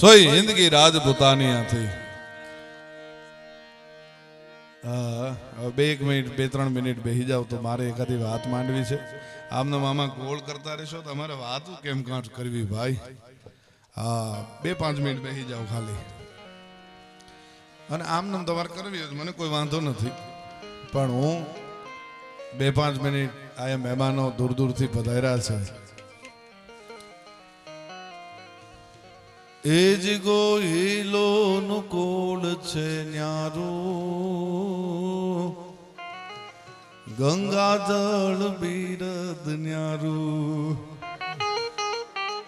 સોય જિંદગી રાજપૂતાની આથી. હા, હવે બે એક મિનિટ, બે ત્રણ મિનિટ બેસી જાવ તો મારે એકાદી વાત માંડવી છે. આમને મામા ગોળ કરતા રહેશો તો અમારે વાત કેમ કાંઠ કરવી ભાઈ? હા, બે પાંચ મિનિટ બેસી જાવ ખાલી. અને આમ નામ તમારે કરવી હોય મને કોઈ વાંધો નથી. પણ હું બે પાંચ મિનિટ આ મહેમાનો દૂર દૂરથી પધાર્યા છે. એ જ ગોહિલો નું કોળ છે ન્યારું? ગંગાજળ બીરદ ન્યારું.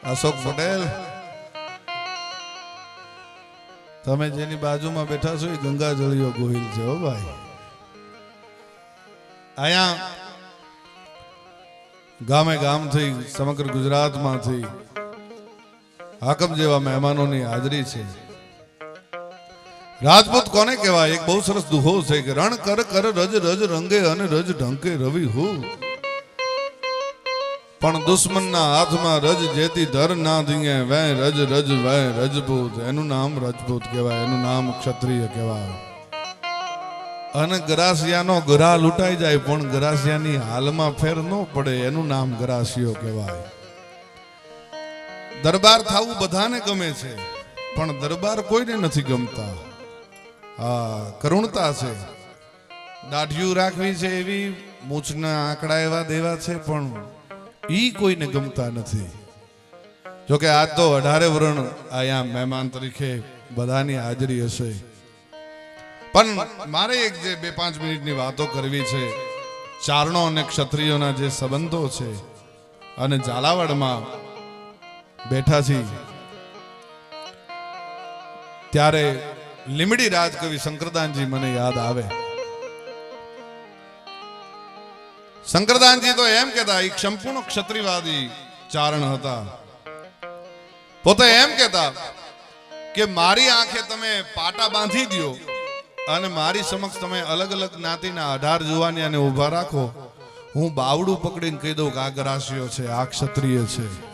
અશોક પટેલ? તમે જેની બાજુમાં બેઠા છો એ ગંગાજળીઓ ગોહિલ છે હો ભાઈ. અહીંયા ગામે ગામથી સમગ્ર ગુજરાતમાંથી હાકમ જેવા મહેમાનોની હાજરી છે. રાજપૂત કોને કહેવાય? એક બહુ સરસ દુહો છે કે રણ કર કર રજ રજ રંગે અને રજ ઢંકે રવિ હુ. પણ દુશ્મનના હાથમાં રજ જેતી ધર ના ધીએ વે રજ રજ વે રજપૂત. એનું નામ રજપૂત કહેવાય, એનું નામ ક્ષત્રિય કહેવાય. અને ગરાસિયાનો ગરા લૂંટાઈ જાય, પણ ગરાસિયાની હાલમાં ફેર ન પડે, એનું નામ ગરાસિયો કહેવાય. દરબાર થવું બધાને ગમે છે, પણ દરબાર કોઈને નથી ગમતા. હા, કરુણતા છે. દાઢિયું રાખવી છે એવી, મૂછના આંકડા એવા દેવા છે, પણ ઈ કોઈને ગમતા નથી. જોકે આજ તો અઢારે વરણ અહીંયા મહેમાન તરીકે બધાની હાજરી હશે. પણ મારે એક જે બે પાંચ મિનિટની વાતો કરવી છે, ચારણો અને ક્ષત્રિયોના જે સંબંધો છે, અને ઝાલાવાડમાં બેઠા છીએ ત્યારે લીમડી રાજકવિ શંકરદાનજી મને યાદ આવે. શંકરદાનજી તો એમ કહેતા એક સંપૂર્ણ ક્ષત્રિવાદી ચારણ હતા. પોતે એમ કહેતા કે, મારી આંખે તમે પાટા બાંધી દો અને મારી સમક્ષ તમે અલગ અલગ જ્ઞાતિના અઢાર અને ઊભા રાખો. હું બાવડું પકડીને કહી દઉં કે આ ગ્રાસીઓ છે, આ ક્ષત્રિય છે.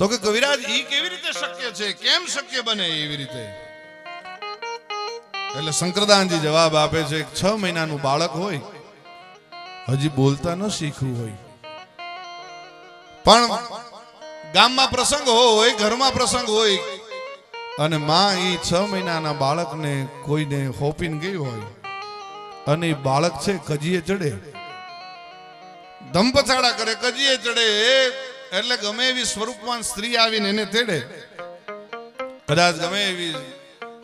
તો કે કવિરાજ, ઈ કેવી રીતે શક્ય છે? કેમ શક્ય બને એવી રીતે? એટલે શંકરદાનજી જવાબ આપે છે, છ મહિનાનું બાળક હોય, હજી બોલતા ન શીખવું હોય. પણ ગામમાં પ્રસંગ હોય, ઘરમાં પ્રસંગ હોય, અને માં એ છ મહિનાના બાળકને કોઈને હોપીને ગઈ હોય, અને બાળક છે, કજીએ ચડે. ધમપછાડા કરે, કજીએ ચડે એટલે ગમે એવી સ્વરૂપવાન સ્ત્રી આવીને એને તેડે. કદાચ ગમે એવી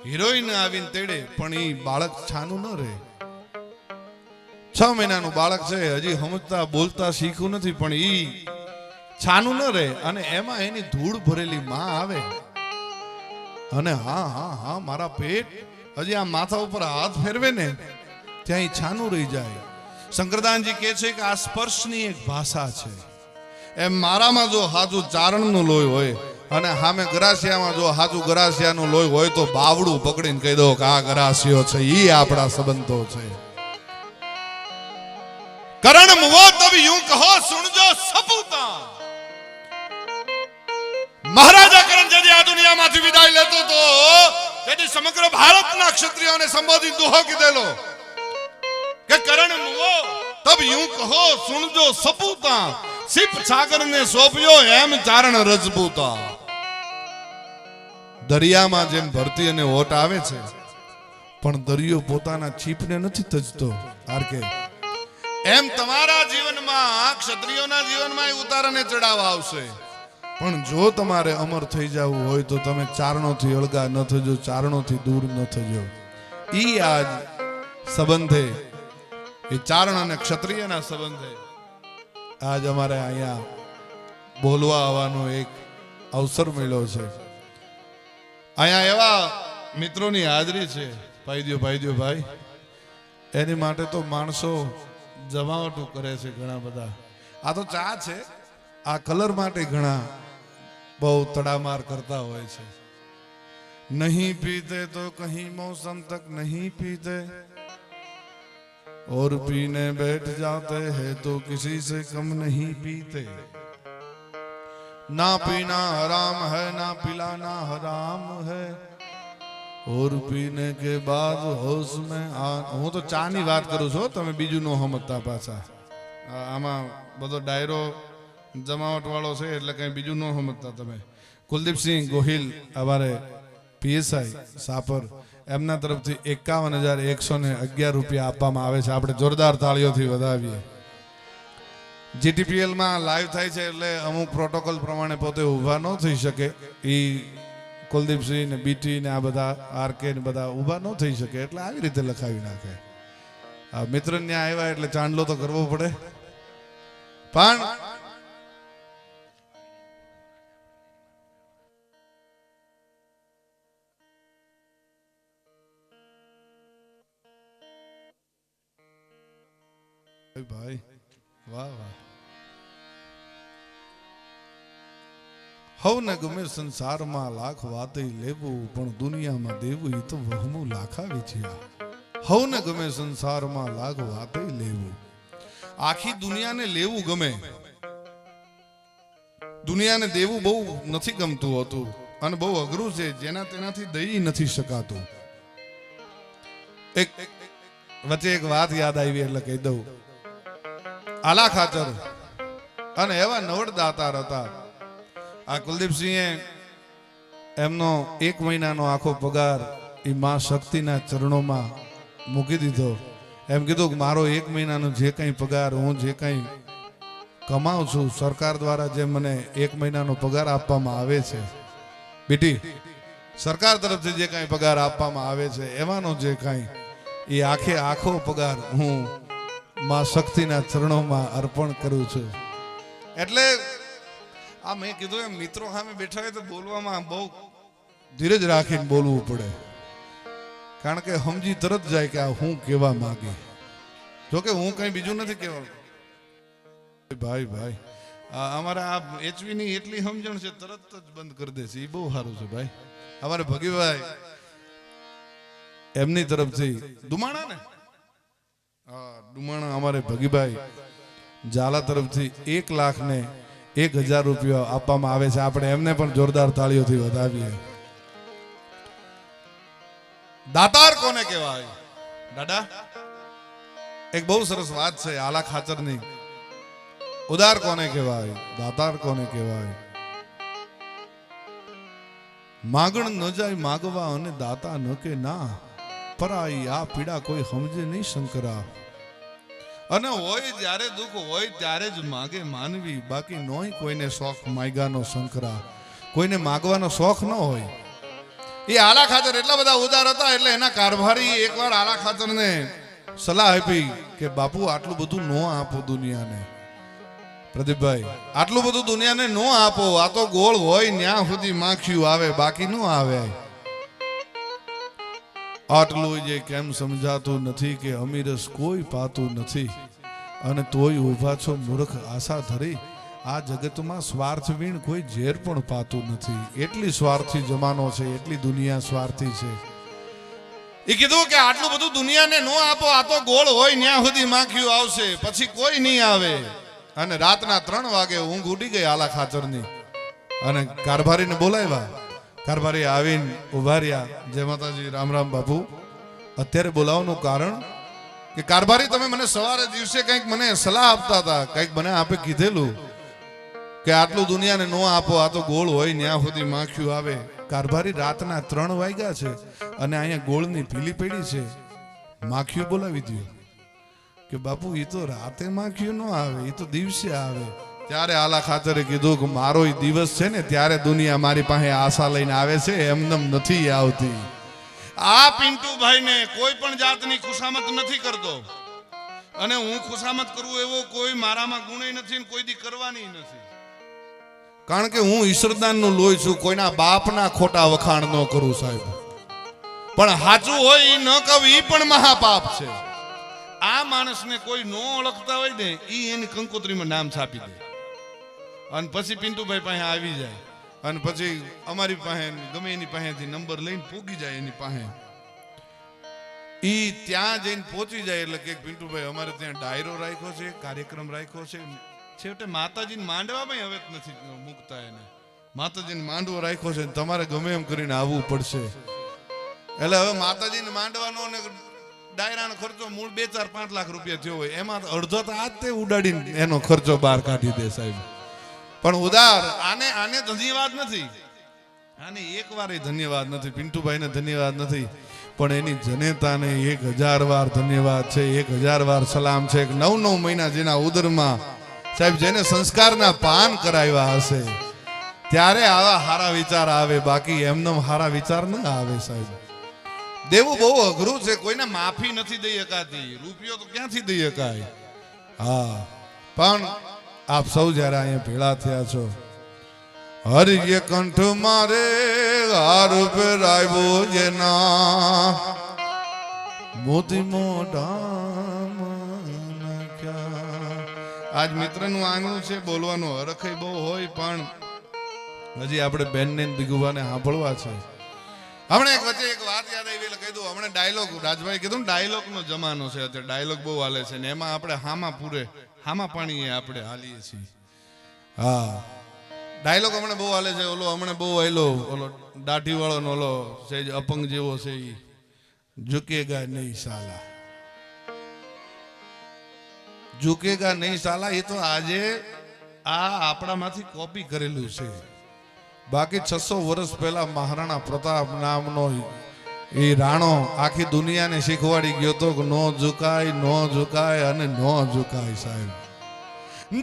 હિરોઈન આવીને તેડે, પણ એ બાળક છાનું ન રહે. છ મહિનાનું બાળક છે, હજી સમજતા બોલતા શીખવું નથી, પણ એ છાનું ન રહે અને એમાં એની ધૂળ ભરેલી માં આવે. અને હા હા હા, મારા પેટ હજી આ માથા ઉપર હાથ ફેરવે ને ત્યાં છાનું રહી જાય. શંકરદાનજી કહે છે કે આ સ્પર્શની એક ભાષા છે. એમ મારામાં જો હાજુ ચારણનું લોહી હોય અને સામે ગરાસિયામાં જો હાજુ ગરાસિયાનું લોહી હોય તો બાવડું પકડીને કહી દો કે આ ગરાસિયો છે, ઈ આપણા સંબંધો છે. કરણ મુવો તબ यूं કહો, સુણજો સપૂતા. મહારાજા કરણ જદી આ દુનિયામાંથી વિદાય લેતો તો તેથી સમગ્ર ભારતના ક્ષત્રિયોને સંબોધિત દુહો કીધેલો. કે કરણ મુવો તબ यूं કહો, સુણજો સપૂતા. સિપ સાગરને સોંપ્યો એમ ચારણ રજપૂતા. દરિયામાં જેમ ભરતી અને ઓટ આવે છે, પણ દરિયો પોતાના છીપને નથી તજતો આરકે એમ તમારા જીવનમાં ક્ષત્રિયોના જીવનમાં ઉતાર અને ચડાવ આવશે. પણ જો તમારે અમર થઈ જવું હોય તો તમે ચારણોથી અળગા ન થજો, ચારણોથી દૂર ન થજો. ઈ આજ સંબંધે, એ ચારણ અને ક્ષત્રિયના સંબંધે આજ અમારે અહીંયા બોલવા આવવાનો એક અવસર મળ્યો છે. અહીંયા એવા મિત્રોની હાજરી છે. ભાઈ દો ભાઈ. દો ભાઈ એની માટે તો માણસો જમાવટો કરે છે ઘણા બધા. આ તો ચા છે. આ કલર માટે ઘણા બહુ તડામાર કરતા હોય છે. નહીં પીતે તો કહી મોસમ તક નહીં પીતે और पीने बैठ जाते हैं तो किसी से कम नहीं पीते ना पीना हराम है ना पिलाना हराम है और पीने के बाद होश में आ હું તો ચા ની વાત કરું છું હો, તમે બીજું નો સમજતા પાછા આ- આમાં બધો ડાયરો જમાવટ વાળો છે એટલે કઈ બીજું ન સમજતા તમે કુલદીપસિંહ ગોહિલ અમારે પીએસઆઈ સાપર એમના તરફથી એકાવન હજાર એકસો ને અગિયાર રૂપિયા આપવામાં આવે છે. આપણે જોરદાર તાળીઓથી વધાવીએ. જીટીપીએલમાં લાઈવ થાય છે એટલે અમુક પ્રોટોકોલ પ્રમાણે પોતે ઊભા ન થઈ શકે. એ કુલદીપસિંહ ને બીટી ને, આ બધા આરકે ને બધા ઊભા ન થઈ શકે એટલે આવી રીતે લખાવી નાખે. મિત્ર ત્યાં આવ્યા એટલે ચાંદલો તો કરવો પડે. પણ વાહ વાહ. હવને ગમે સંસારમાં લાખ વાતે લેવું, પણ દુનિયામાં દેવું એ તો વહમું લાખાવી છે હવને ગમે સંસારમાં લાખ વાતે લેવું. આખી દુનિયાને લેવું ગમે. દુનિયાને દેવું બહુ નથી ગમતું હતું અને બહુ અઘરું છે, જેના તેનાથી દઈ નથી શકાતું. એક વચ્ચે એક વાત યાદ આવી એટલે કહી દઉં. આલા ખાચર અને એવા નવડ દાતાર હતા આ કુલદીપસિંહે એમનો એક મહિનાનો આખો પગાર એ માં શક્તિના ચરણોમાં મૂકી દીધો. એમ કીધું કે મારો એક મહિનાનો જે કંઈ પગાર, હું જે કંઈ કમાઉં છું, સરકાર દ્વારા જે મને એક મહિનાનો પગાર આપવામાં આવે છે. બેટી, સરકાર તરફથી જે કાંઈ પગાર આપવામાં આવે છે એમાંનો જે કાંઈ એ આખે આખો પગાર હું માં શક્તિના ચરણોમાં અર્પણ કરું છું. એટલે આ મેં કીધું એમ મિત્રો સામે બેઠા હોય તો બોલવામાં બહુ ધીરજ રાખીને બોલવું પડે. કારણ કે સમજી તરત જાય કે આ હું કહેવા માંગે. જોકે હું કઈ બીજું નથી કહેવાનું. ભાઈ ભાઈ અમારા આ એચવી ની એટલી સમજણ છે તરત જ બંધ કરી દેશે. એ બહુ સારું છે ભાઈ. અમારે ભગીભાઈ એમની તરફથી દુમાણા ને ડુમાણા અમારે ભગીભાઈ ઝાલા તરફથી એક લાખ ને એક હજાર રૂપિયા આપવામાં આવે છે. આપણે એમને પણ જોરદાર તાળીઓથી વધાવીએ. દાતાર કોને કહેવાય? દાદા, એક બહુ સરસ વાત છે, આલા ખાચરની. ઉદાર કોને કહેવાય? દાતાર કોને કહેવાય? માગણ ન જાય, માગવા અને દાતા ન કે ના. પરાઈ, આ પીડા કોઈ સમજે નહીં શંકરા. અને હોય જ્યારે દુઃખ, હોય ત્યારે જ માગે માનવી. બાકી નોય કોઈને શોખ માગ્યાનો શંકરા. કોઈને માગવાનો શોખ ન હોય. એ આલા ખાતર એટલા બધા ઉદાર હતા એટલે એના કારભારી એકવાર આલા ખાતરને સલાહ આપી કે, બાપુ, આટલું બધું ન આપો દુનિયાને. પ્રદીપભાઈ, આટલું બધું દુનિયાને ન આપો. આ તો ગોળ હોય, ન્યા સુધી માખ્યું આવે, બાકી ન આવે. આટલું જે કેમ સમજાતું નથી કે અમીરસ કોઈ પાતું નથી? અને તોય ઊભા છો મૂર્ખ આશા ધરી, આ જગતમાં સ્વાર્થ વીણ કોઈ ઝેર પણ પાતું નથી. એટલી સ્વાર્થી જમાનો છે, એટલી દુનિયા સ્વાર્થી છે. એ કીધું કે આટલું બધું દુનિયાને નો આપો, આ તો ગોળ હોય ન્યા સુધી માખ્યું આવશે, પછી કોઈ નહીં આવે. અને રાતના ત્રણ વાગે ઊંઘ ઉડી ગઈ આલા ખાચરની. અને કારભારીને બોલાવ્યા કારભારી આવીને ઊભા રહ્યા જય માતાજી, રામ રામ બાપુ. અત્યારે બોલાવવાનું કારણ કે કારભારી તમે મને સવારે દિવસે કંઈક મને સલાહ આપતા હતા, કંઈક મને આપે કીધેલું કે આટલું દુનિયાને ન આપો, આ તો ગોળ હોય ત્યાં સુધી માખ્યું આવે. કારભારી રાતના ત્રણ વાગ્યા છે અને અહીંયા ગોળની પીલી પડી છે. માખ્યું બોલાવી દીધું કે બાપુ એ તો રાતે માખ્યું ન આવે એ તો દિવસે આવે. ત્યારે આલા ખાતરે કીધું કે મારો દિવસ છે ને ત્યારે દુનિયા મારી પાસે આશા લઈને આવે છે, એમનેમ નથી આવતી. આ પિન્ટુભાઈને કોઈ પણ જાતની ખુશામત નથી કરતો. અને હું ખુશામત કરું એવો કોઈ મારામાં ગુણ નથી ને કોઈ દી કરવાની નથી. કારણ કે હું ઈશ્વરદાનનું લોહી છું, કોઈના બાપના ખોટા વખાણ ન કરું સાહેબ. પણ સાચું હોય એ ન કહું એ પણ મહાપાપ છે. આ માણસને કોઈ ન ઓળખતા હોય ને એ એની કંકોત્રીમાં નામ છાપી દે. અને પછી પિન્ટુભાઈ પાસે આવી જાય. અને પછી અમારી પાસે, ગમે એની પાસેથી નંબર લઈને પૂગી જાય એની પાસે. ઈ ત્યાં જઈને પહોંચી જાય એટલે કે પિન્ટુભાઈ, અમારે ત્યાં ડાયરો રાખ્યો છે, કાર્યક્રમ રાખ્યો છે. છેવટે માતાજીને માંડવામાં હવે નથી મૂકતા એને. માતાજીને માંડવો રાખ્યો છે તમારે ગમે એમ કરીને આવવું પડશે. એટલે હવે માતાજીને માંડવાનો અને ડાયરાનો ખર્ચો મૂળ બે ચાર પાંચ લાખ રૂપિયા થયો હોય, એમાં અડધો તો આજ તે ઉડાડીને એનો ખર્ચો બહાર કાઢી દે સાહેબ. પણ ઉદાર. આને આને ધન્યવાદ નથી. આને એક વાર ધન્યવાદ નથી. પિન્ટુભાઈને ધન્યવાદ નથી. પણ એની જનેતાને એક હજાર વાર ધન્યવાદ છે, એક હજાર વાર સલામ છે. નવ નવ મહિના જેના ઉદરમાં સાહેબ જેને સંસ્કારના પાન કરાવ્યા હશે, ત્યારે આવા હારા વિચાર આવે. બાકી એમનો હારા વિચાર ન આવે સાહેબ. દેવું બહુ અઘરું છે. કોઈને માફી નથી દઈ શકાતી. રૂપિયો તો ક્યાંથી દઈ શકાય? હા. પણ આપ સૌ જ્યારે અહીંયા ભેળા થયા છો હરિય કંઠ મારે હાર પેરાવ્યો જેના. મોતી મોઢા આજ મિત્રનું આંગણું છે, બોલવાનું હરખય બહુ હોય, પણ હજી આપણે બેનને ને બીગુભાને સાંભળવા છે. હમણાં એક વચ્ચે એક વાત યાદ આવી, એટલે કીધું હમણાં ડાયલોગ રાજભાઈ કીધું ને ડાયલોગ નો જમાનો છે અત્યારે ડાયલોગ બહુ હાલે છે, ને એમાં આપણે હામાં પૂરે હામાં પાણીએ આપણે હાલીએ છીએ. હા. ડાયલોગ હમણાં બહુ હાલે છે, ઓલો હમણાં બહુ હાલો ઓલો દાઢી વાળો નો ઓલો સેજ અપંગ જેવો છે એ ઝુકેગા નહીં સાલા. ઝુકેગા નહીં સાલા, એ તો આજે આ આપણામાંથી કોપી કરેલું છે. બાકી છસો વર્ષ પહેલા મહારાણા પ્રતાપ નામનો એ રાણો આખી દુનિયાને શીખવાડી ગયો તો નો ઝુકાય નો ઝુકાય અને નો ઝુકાય સાહેબ.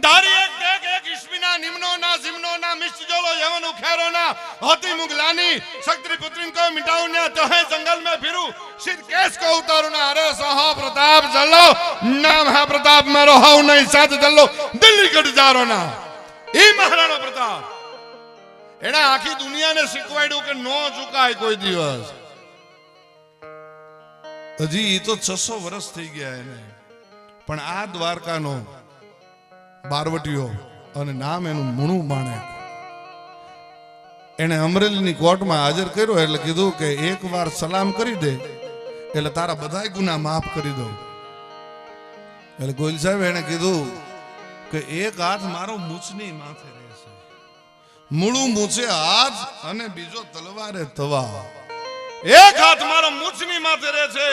દારી એક એક એક ઇશ્મીના નિમનોના, સિમનોના મિષ્ટજોલો યવન ઉખેરોના શક્તિ પુત્રીન કો મિટાઉં જંગલ મે ફિરું. શિર કેસ ના અરે સહા પ્રતાપ જલ્લો નામ હે પ્રતાપ મારો હાઉ નહીં સાથ જલ્લો દિલ્હી ગઢ જારો ના એ મહારાણા પ્રતાપ. એના આખી દુનિયાને શીખવાડ્યું કે નો ઝુકાય કોઈ દિવસ. હજી એ તો છસો વર્ષ થઈ ગયા એને. પણ આ દ્વારકાનો બારવટીઓ અને નામ એનું મૂણું માણેક એને અમરેલીની કોર્ટમાં હાજર કર્યો એટલે કીધું કે એક વાર સલામ કરી દે, એટલે તારા બધા ગુના માફ કરી દઉં. એટલે ગોયલ સાહેબ એને કીધું કે એક હાથ મારો મૂછની માથે રહેશે. મૂળું મૂછે હાથ અને બીજો તલવારે તવા. એક હાથ મારો મૂછની માથે રહે છે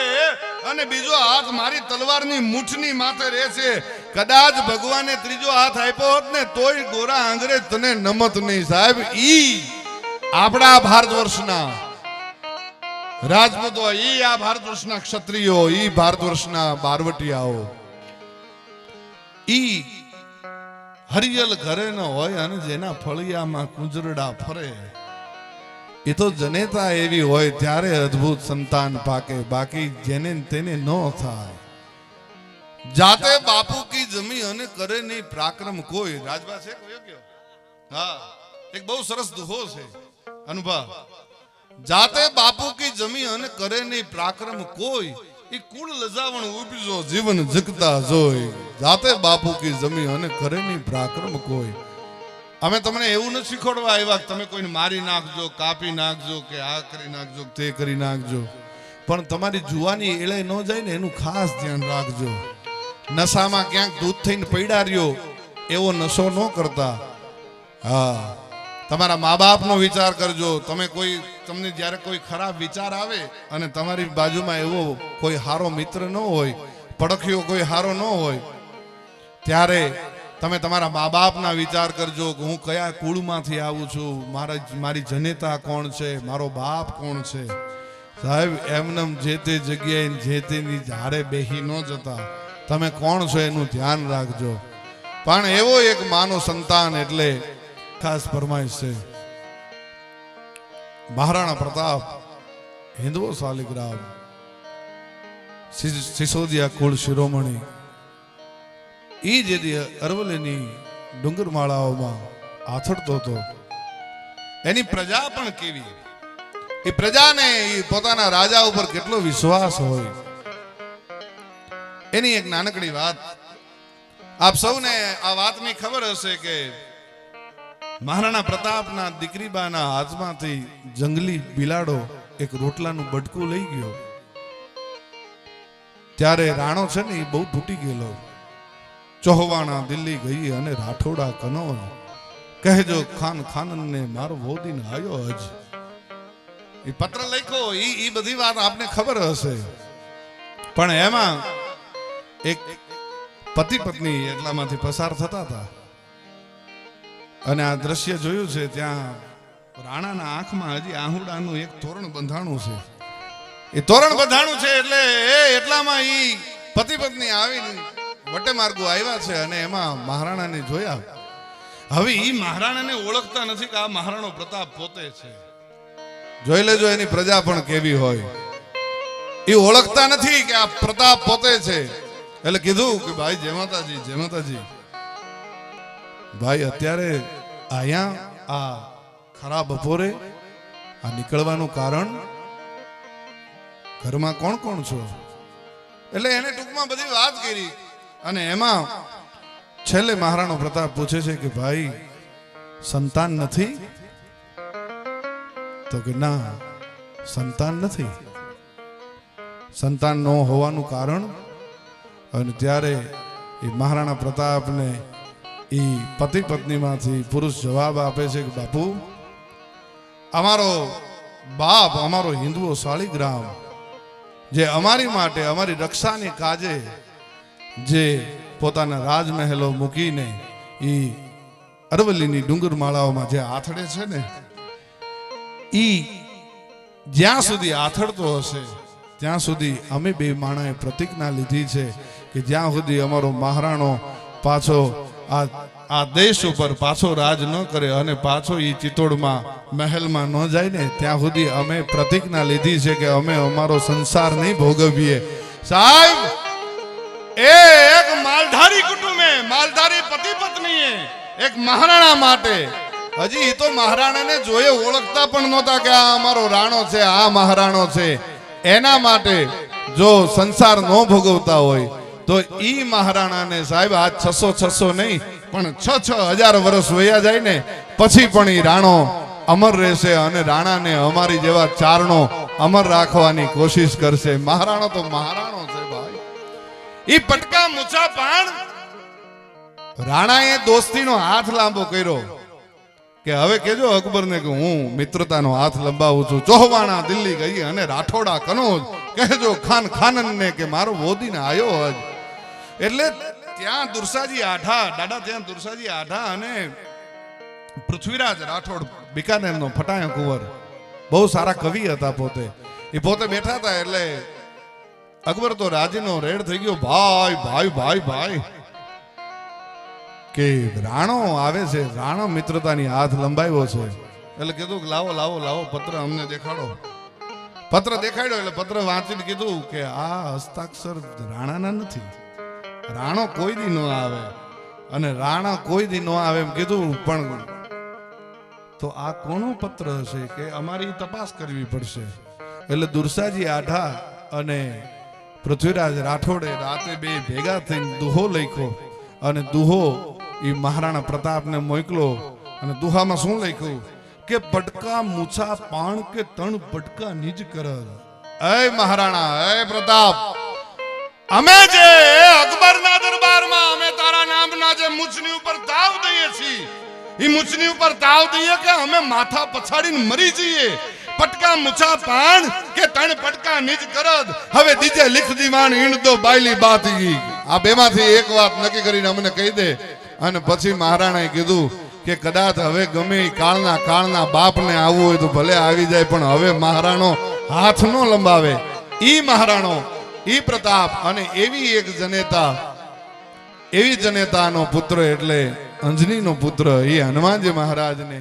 અને બીજો હાથ મારી તલવારની મૂછની માથે રહે છે. કદાચ ભગવાને ત્રીજો હાથ આપ્યો હોત ને તોય ગોરા આંગરે તને નમત નહીં સાહેબ. ઈ આપણા ભારત વર્ષના રાજપૂતો, ઈ આ ભારત વર્ષના ક્ષત્રિયો, ઈ ભારત વર્ષના બારવટિયાઓ. ઈ હરિયલ ઘરે ન હોય અને જેના ફળિયામાં કુંજરડા ફરે. એ તો જનેતા એવી હોય ત્યારે અદ્ભુત સંતાન પાકે, બાકી જેને તેને ન થાય. જાતે બાપુ કી જમી અને કરે નહીં પ્રાક્રમ કોઈ. રાજભા છે હા, એક બહુ સરસ દુહો છે. અનુભવ. જાતે બાપુ કી જમી અને કરે નહીં પ્રાક્રમ કોઈ. એ કુળ લજાવણ ઉપજો જીવન જગતા જોઈ જાતે બાપુ કી જમી અને કરે નહીં પ્રાક્રમ કોઈ. અમે તમને એવું નથી શીખવાડવા આવ્યા કે તમે કોઈને મારી નાખજો, કાપી નાખજો કે આ કરી નાખજો તે કરી નાખજો. પણ તમારી જુવાની એળે ન જાય ને એનું ખાસ ધ્યાન રાખજો. નશામાં ક્યાંક દૂધ થઈને પૈડા રહ્યો, એવો નશો ન કરતા. હા. તમારા મા બાપનો વિચાર કરજો. તમે કોઈ, તમને જ્યારે કોઈ ખરાબ વિચાર આવે અને તમારી બાજુમાં એવો કોઈ હારો મિત્ર ન હોય પડખ્યો કોઈ હારો ન હોય, ત્યારે તમે તમારા મા બાપના વિચાર કરજો કે હું કયા કુળમાંથી આવું છું? મારા મારી જનેતા કોણ છે? મારો બાપ કોણ છે? સાહેબ, એમનેમ જે તે જગ્યાએ જે તેની ઝાડે બેહી ન જતા. તમે કોણ છો એનું ધ્યાન રાખજો. પણ એવો એક માનો સંતાન એટલે ખાસ ફરમાઈશ છે. મહારાણા પ્રતાપ, હિન્દુઓ શાલિગ્રામ સિસોદિયા કુળ શિરોમણી ઈ જે દી અરવલ્લીની ડુંગરમાળાઓમાં આથડતો હતો, એની પ્રજા પણ કેવી? એ પ્રજાને એ પોતાના રાજા ઉપર કેટલો વિશ્વાસ હોય? એની એક નાનકડી વાત. આપ સૌને આ વાતની ખબર હશે કે મહારાણા પ્રતાપના દીકરીબાના હાથમાંથી જંગલી બિલાડો એક રોટલાનું બટકું લઈ ગયો. ત્યારે રાણો છે ને એ બહુ તૂટી ગયેલો. ચોહવાણા દિલ્હી ગઈ અને રાઠોડા કનો કહેજો ખાન ખાનને મારો વોદીન આવ્યો હજ એ પત્ર લખ્યો, ઈ ઈ બધી વાત આપને ખબર હશે. પણ એમાં એક પતિ પત્ની એટલામાંથી પસાર થતા હતા. અને આ દ્રશ્ય જોયું છે, ત્યાં રાણાના આંખમાં હજી આહુડાનું એક તોરણ બંધાણું છે. એ તોરણ બંધાણું છે એટલે એ એટલામાં ઈ પતિ પત્ની આવીને વટે માર્ગો આવ્યા છે અને એમાં મહારાણાને જોયા. હવે એ મહારાણાને ઓળખતા નથી કે આ મહારાણો પ્રતાપ પોતે છે. જોઈ લેજો એની પ્રજા પણ કેવી હોય. એ ઓળખતા નથી કે આ પ્રતાપ પોતે છે. એટલે કીધું કે ભાઈ જય માતાજી જય માતાજી. ભાઈ અત્યારે અહીંયા આ ખરા બપોરે આ નીકળવાનું કારણ ઘરમાં કોણ કોણ છો? એટલે એને ટૂંકમાં બધી વાત કરી. અને એમાં છેલ્લે મહારાણો પ્રતાપ પૂછે છે કે ભાઈ, સંતાન નથી? તો કે ના, સંતાન નથી. સંતાન ન હોવાનું કારણ? અને ત્યારે એ મહારાણા પ્રતાપને એ પતિ પત્નીમાંથી પુરુષ જવાબ આપે છે કે બાપુ, અમારો બાપ અમારો હિન્દુઓ શાળીગ્રામ જે અમારી માટે, અમારી રક્ષાની કાજે જે પોતાના રાજમહેલો મૂકીને એ અરવલ્લીની ડુંગર માળાઓમાં જે આથડે છે ને, ઈ જ્યાં સુધી આથડતો હશે, ત્યાં સુધી અમે બે માણાએ પ્રતિજ્ઞા લીધી છે કે જ્યાં સુધી અમારો મહારાણો પાછો આ આ દેશ ઉપર પાછો રાજ ન કરે અને પાછો એ ચિત્તોડમાં મહેલમાં ન જાય ને, ત્યાં સુધી અમે પ્રતિજ્ઞા લીધી છે કે અમે અમારો સંસાર નહીં ભોગવીએ. સાહેબ! એ એક માલધારી કુટુંબે, માલધારી પતિ પત્નીએ એક મહારાણા માટે, હજી એ તો મહારાણાને જોયે ઓળખતા પણ નહોતા કે આ અમારો રાણો છે, આ મહારાણો છે. એના માટે જો સંસાર ન ભોગવતા હોય, તો ઈ મહારાણાને સાહેબ આ છસો છસો નહીં, પણ છ છ હજાર વર્ષ વયા જાય ને, પછી પણ ઈ રાણો અમર રહેશે અને રાણાને અમારી જેવા ચારણો અમર રાખવાની કોશિશ કરશે. મહારાણો તો મહારાણો છે ઈ પટકા મૂછા પાણ. રાણાએ દોસ્તીનો હાથ લાંબો કર્યો કે હવે કેજો અકબરને કે હું મિત્રતાનો હાથ લંબાવું છું. ચોહવાણા દિલ્હી ગઈ અને રાઠોડા કનોજ કહેજો ખાન ખાનનને કે મારો મોદીને આવ્યો હજ. એટલે ત્યાં દુર્સાજી આઠા દાદા ત્યાં દુર્સાજી આઠા અને પૃથ્વીરાજ રાઠોડ બિકાનેરનો ફટાયો કુંવર. બહુ સારા કવિ હતા પોતે. એ પોતે બેઠા હતા એટલે અકબર તો રાજીનો રેડ થઈ ગયો. ભાઈ ભાઈ ભાઈ ભાઈ. કે રાણો આવે છે, રાણો મિત્રતાની હાથ લંબાવ્યો છે. એટલે કીધું કે લાવો લાવો લાવો, પત્ર અમને દેખાડો. પત્ર દેખાડ્યો એટલે પત્ર વાંચીને કીધું કે આ હસ્તાક્ષર રાણાના નથી. રાણો કોઈ દી ન આવે અને રાણા કોઈ દી ન આવે એમ કીધું પણ તો આ કોનો પત્ર હશે કે અમારી તપાસ કરવી પડશે. એટલે દુરસાજી આઢા અને પૃથ્વીરાજ રાઠોડે રાતે બે ભેગા થઈને દુહો લખ્યો. અને દુહો એ મહારાણા પ્રતાપને મોકલો અને દુહામાં શું લખ્યું? કે પટકા મૂછા પાણ કે તણ પટકા નિજ કર એ મહારાણા, એ પ્રતાપ, અમે જે અકબરના દરબારમાં, અમે તારા નામના જે મૂછની ઉપર તાવ દઈએ છીએ. એ મૂછની ઉપર તાવ દઈએ કે અમે માથા પછાડીને મરી જઈએ. પટકા મુછા પાણ કે તણ પટકા નિજ કરદ? હવે દીજે લીખ દીવાણ ઈણ દો બાયલી બાત. આ બેમાંથી એક વાત નક્કી કરીને અમને કહી દે. અને પછી મહારાણાએ કીધું કે કદાચ હવે ગમે કાળના કાળના બાપને આવવું હોય તો ભલે આવી જાય, પણ હવે મહારાણો હાથ નો લંબાવે. ઈ મહારાણો, ઈ પ્રતાપ અને એવી એક જનેતા, એવી જનેતાનો પુત્ર એટલે અંજનીનો પુત્ર એ હનુમાનજી મહારાજને